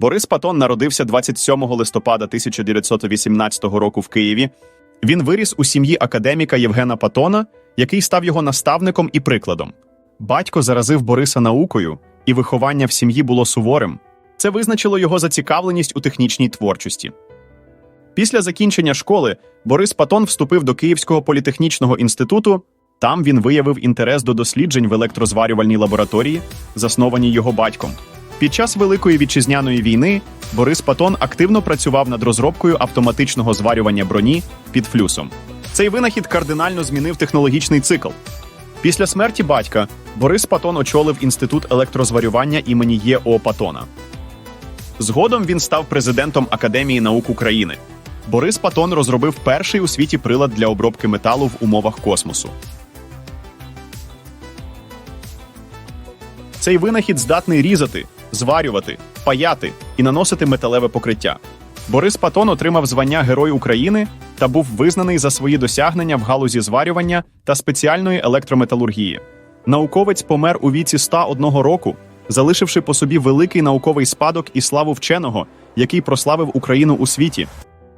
Борис Патон народився 27 листопада 1918 року в Києві. Він виріс у сім'ї академіка Євгена Патона, який став його наставником і прикладом. Батько заразив Бориса наукою, і виховання в сім'ї було суворим. Це визначило його зацікавленість у технічній творчості. Після закінчення школи Борис Патон вступив до Київського політехнічного інституту. Там він виявив інтерес до досліджень в електрозварювальній лабораторії, заснованій його батьком. Під час Великої вітчизняної війни Борис Патон активно працював над розробкою автоматичного зварювання броні під флюсом. Цей винахід кардинально змінив технологічний цикл. Після смерті батька Борис Патон очолив інститут електрозварювання імені Є.О. Патона. Згодом він став президентом Академії наук України. Борис Патон розробив перший у світі прилад для обробки металу в умовах космосу. Цей винахід здатний різати, зварювати, паяти і наносити металеве покриття. Борис Патон отримав звання Герой України та був визнаний за свої досягнення в галузі зварювання та спеціальної електрометалургії. Науковець помер у віці 101 року, залишивши по собі великий науковий спадок і славу вченого, який прославив Україну у світі.